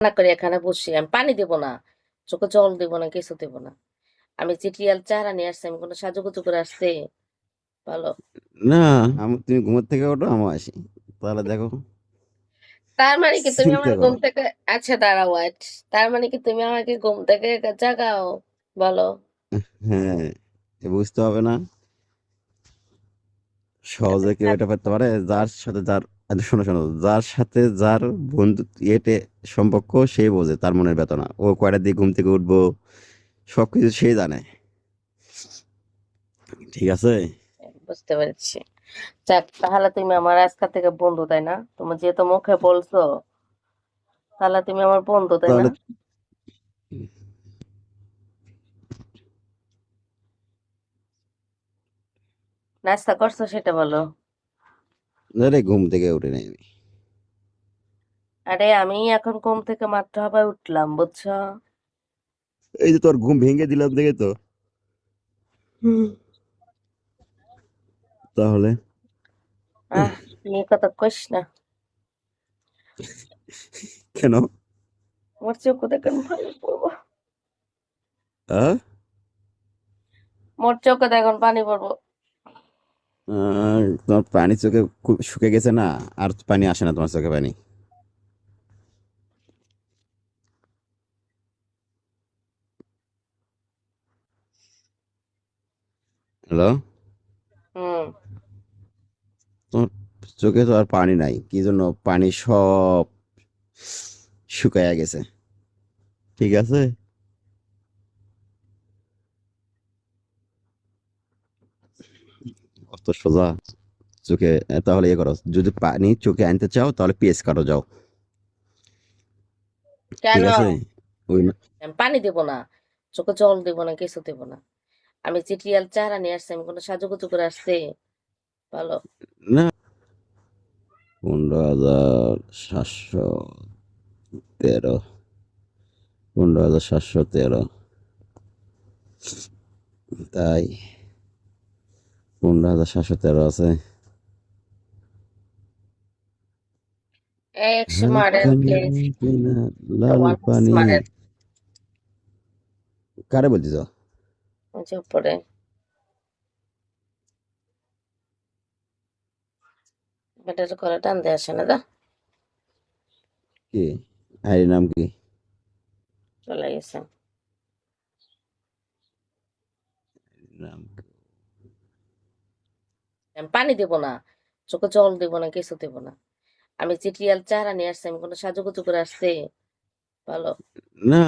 রান্না করে এখানে বসি আমি পানি দেব না চোখে জল দেব না কিছু দেব না। আমি চিটিয়াল চারা নিয়ে আসছি আমি কোনো সাজুগুজু করে আসছি ভালো না আমি তুমি ঘুমোর থেকে ওঠো আমি আসি তাহলে দেখো। তার মানে কি তুমি আমার ঘুম থেকে আচ্ছা দাঁড়াও ওয়াইট তার মানে কি তুমি আমাকে ঘুম থেকে জাগাও বলো। হ্যাঁ বুঝতে হবে না। সহজে কেউ এটা পারতে পারে যার সাথে যার আচ্ছা, শোনো শোনো যার সাথে যার বন্ধু ইয়েতে সম্পর্ক সেই বোঝে তার মনের বেদনা। ও কয়টা দিয়ে ঘুম থেকে উঠবো সবকিছু সে জানে। ঠিক আছে? বুঝতে পেরেছি। যাক তাহলে তুমি আমার আজকাল থেকে বন্ধু তাই না? তুমি যেহেতু মুখে বলছো তাহলে তুমি আমার বন্ধু তাই না? নাস্তা করছ সেটা বলো। আরে ঘুম থেকে উঠে নাই আমি আরে আমি এখন ঘুম থেকে মাত্র হবে উঠলাম বুঝছ? এই যে তোর ঘুম ভেঙে দিলাম দেখে তো। তাহলে? আহ নিয়ে কথা কইস না। কেন? আমার চোখ দেখেন পানি পড়ব? মোর চোখে দেখুন পানি পড়ব। তোমার পানি চোখে খুব শুকে গেছে না? আর পানি আসে না তোমার চোখে পানি? হ্যালো তোমার চোখে তো আর পানি নাই। কি জন্য? পানি সব শুকায়া গেছে। ঠিক আছে? অত সোজা চোখে তাহলে ইয়ে করো যদি পানি চোখে আনতে চাও তাহলে পেস কাটো যাও। ঠিক আছে? ওই পানি দেব না চোখে জল দেব না কিছু দেব না। আমি চিটিয়াল নিয়ে আসছি আমি কোনো সাজুগুজু করে আসছি। ভালো। না। পনেরো হাজার সাতশো তেরো। পনেরো হাজার সাতশো তেরো। তাই। পনেরো হাজার সাতশো তেরো আছে? প্লিজ লাল পানি। কারে বলছিস হচ্ছে বেটার করে টান দিয়ে আসে না দা কি? আইডি নাম কি? চলে গেছে। নাম কি? আমি পানি দেব না, চোখে জল দেব না, কিছু দেব না। আমি চিটিয়াল চারা নিয়ে আসছি, আমি কোনো সাজুগুজু করে আসছি, ভালো। না।